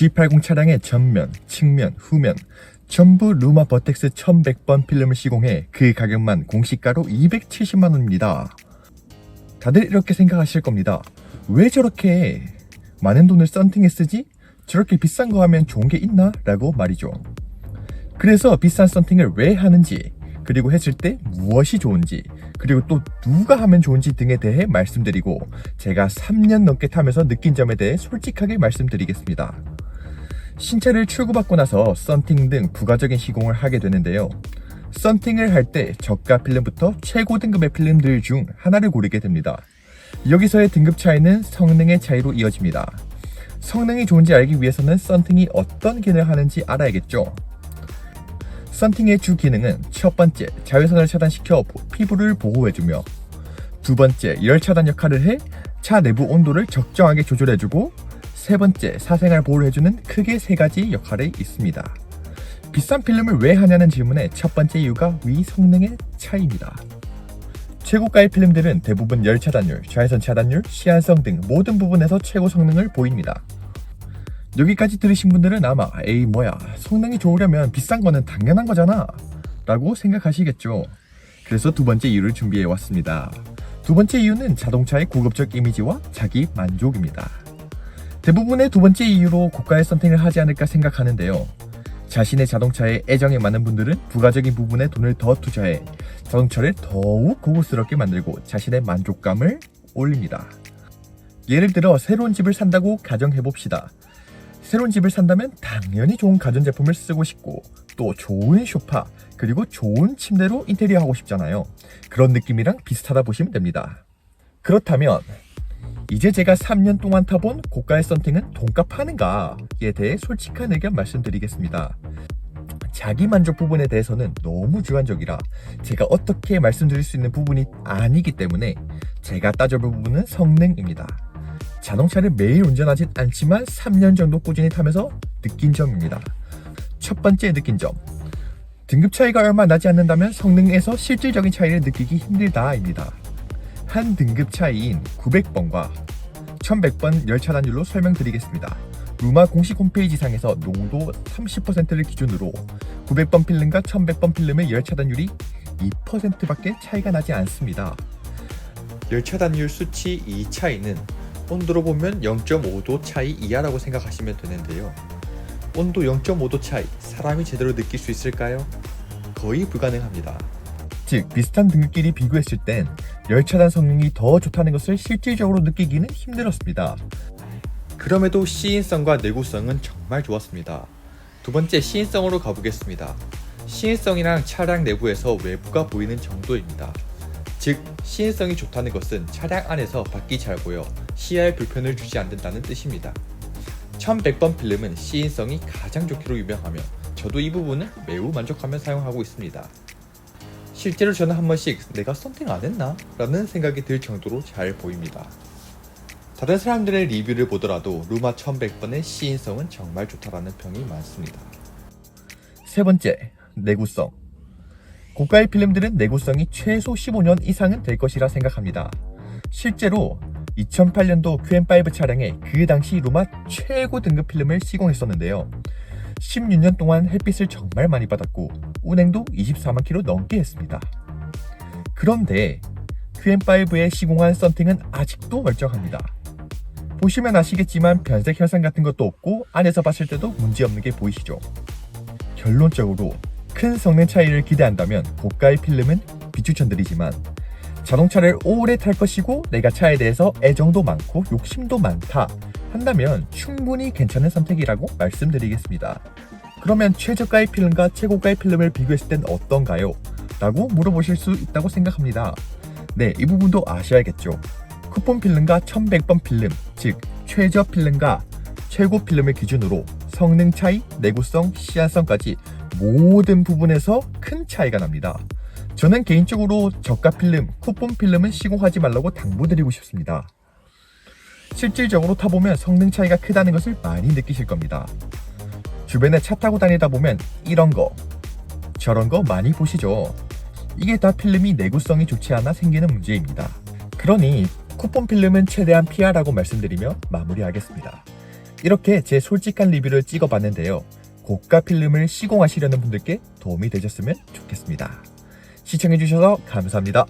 G80 차량의 전면, 측면, 후면 전부 루마 버텍스 1100번 필름을 시공해 그 가격만 공시가로 270만원입니다. 다들 이렇게 생각하실 겁니다. 왜 저렇게 많은 돈을 썬팅에 쓰지? 저렇게 비싼 거 하면 좋은 게 있나? 라고 말이죠. 그래서 비싼 썬팅을 왜 하는지, 그리고 했을 때 무엇이 좋은지, 그리고 또 누가 하면 좋은지 등에 대해 말씀드리고, 제가 3년 넘게 타면서 느낀 점에 대해 솔직하게 말씀드리겠습니다. 신차를 출고받고 나서 썬팅 등 부가적인 시공을 하게 되는데요. 썬팅을 할 때 저가 필름부터 최고 등급의 필름들 중 하나를 고르게 됩니다. 여기서의 등급 차이는 성능의 차이로 이어집니다. 성능이 좋은지 알기 위해서는 썬팅이 어떤 기능을 하는지 알아야겠죠. 썬팅의 주 기능은 첫 번째, 자외선을 차단시켜 피부를 보호해주며 두 번째, 열 차단 역할을 해 차 내부 온도를 적정하게 조절해주고 세 번째, 사생활 보호를 해주는 크게 세 가지 역할이 있습니다. 비싼 필름을 왜 하냐는 질문의 첫 번째 이유가 위 성능의 차이입니다. 최고가의 필름들은 대부분 열 차단율, 자외선 차단율, 시한성 등 모든 부분에서 최고 성능을 보입니다. 여기까지 들으신 분들은 아마 에이 뭐야 성능이 좋으려면 비싼 거는 당연한 거잖아 라고 생각하시겠죠. 그래서 두 번째 이유를 준비해 왔습니다. 두 번째 이유는 자동차의 고급적 이미지와 자기 만족입니다. 대부분의 두 번째 이유로 고가의 썬팅을 하지 않을까 생각하는데요. 자신의 자동차에 애정이 많은 분들은 부가적인 부분에 돈을 더 투자해 자동차를 더욱 고급스럽게 만들고 자신의 만족감을 올립니다. 예를 들어 새로운 집을 산다고 가정해봅시다. 새로운 집을 산다면 당연히 좋은 가전제품을 쓰고 싶고 또 좋은 소파 그리고 좋은 침대로 인테리어 하고 싶잖아요. 그런 느낌이랑 비슷하다 보시면 됩니다. 그렇다면 이제 제가 3년 동안 타본 고가의 썬팅은 돈값 하는가에 대해 솔직한 의견 말씀드리겠습니다. 자기 만족 부분에 대해서는 너무 주관적이라 제가 어떻게 말씀드릴 수 있는 부분이 아니기 때문에 제가 따져볼 부분은 성능입니다. 자동차를 매일 운전하진 않지만 3년 정도 꾸준히 타면서 느낀 점입니다. 첫 번째 느낀 점. 등급 차이가 얼마 나지 않는다면 성능에서 실질적인 차이를 느끼기 힘들다입니다. 한 등급 차이인 900번과 1100번 열차단율로 설명드리겠습니다. 루마 공식 홈페이지 상에서 농도 30%를 기준으로 900번 필름과 1100번 필름의 열차 단율이 2%밖에 차이가 나지 않습니다. 열차 단율 수치 이 차이는 온도로 보면 0.5도 차이 이하라고 생각하시면 되는데요. 온도 0.5도 차이, 사람이 제대로 느낄 수 있을까요? 거의 불가능합니다. 즉, 비슷한 등급끼리 비교했을 땐 열차단 성능이 더 좋다는 것을 실질적으로 느끼기는 힘들었습니다. 그럼에도 시인성과 내구성은 정말 좋았습니다. 두 번째 시인성으로 가보겠습니다. 시인성이란 차량 내부에서 외부가 보이는 정도입니다. 즉, 시인성이 좋다는 것은 차량 안에서 밖이 잘 보여 시야에 불편을 주지 않는다는 뜻입니다. 1100번 필름은 시인성이 가장 좋기로 유명하며 저도 이 부분을 매우 만족하며 사용하고 있습니다. 실제로 저는 한 번씩 내가 썬팅 안 했나? 라는 생각이 들 정도로 잘 보입니다. 다른 사람들의 리뷰를 보더라도 루마 1100번의 시인성은 정말 좋다라는 평이 많습니다. 세 번째, 내구성. 고가의 필름들은 내구성이 최소 15년 이상은 될 것이라 생각합니다. 실제로 2008년도 QM5 차량에 그 당시 루마 최고 등급 필름을 시공했었는데요. 16년 동안 햇빛을 정말 많이 받았고 운행도 24만 킬로 넘게 했습니다. 그런데 QM5에 시공한 썬팅은 아직도 멀쩡합니다. 보시면 아시겠지만 변색 현상 같은 것도 없고 안에서 봤을 때도 문제없는 게 보이시죠? 결론적으로 큰 성능 차이를 기대한다면 고가의 필름은 비추천드리지만 자동차를 오래 탈 것이고 내가 차에 대해서 애정도 많고 욕심도 많다 한다면 충분히 괜찮은 선택이라고 말씀드리겠습니다. 그러면 최저가의 필름과 최고가의 필름을 비교했을 땐 어떤가요? 라고 물어보실 수 있다고 생각합니다. 네, 이 부분도 아셔야겠죠. 쿠폰 필름과 1100번 필름, 즉 최저 필름과 최고 필름을 기준으로 성능 차이, 내구성, 시한성까지 모든 부분에서 큰 차이가 납니다. 저는 개인적으로 저가 필름, 쿠폰 필름은 시공하지 말라고 당부드리고 싶습니다. 실질적으로 타보면 성능 차이가 크다는 것을 많이 느끼실 겁니다. 주변에 차 타고 다니다 보면 이런 거, 저런 거 많이 보시죠. 이게 다 필름이 내구성이 좋지 않아 생기는 문제입니다. 그러니 쿠폰 필름은 최대한 피하라고 말씀드리며 마무리하겠습니다. 이렇게 제 솔직한 리뷰를 찍어봤는데요. 고가 필름을 시공하시려는 분들께 도움이 되셨으면 좋겠습니다. 시청해주셔서 감사합니다.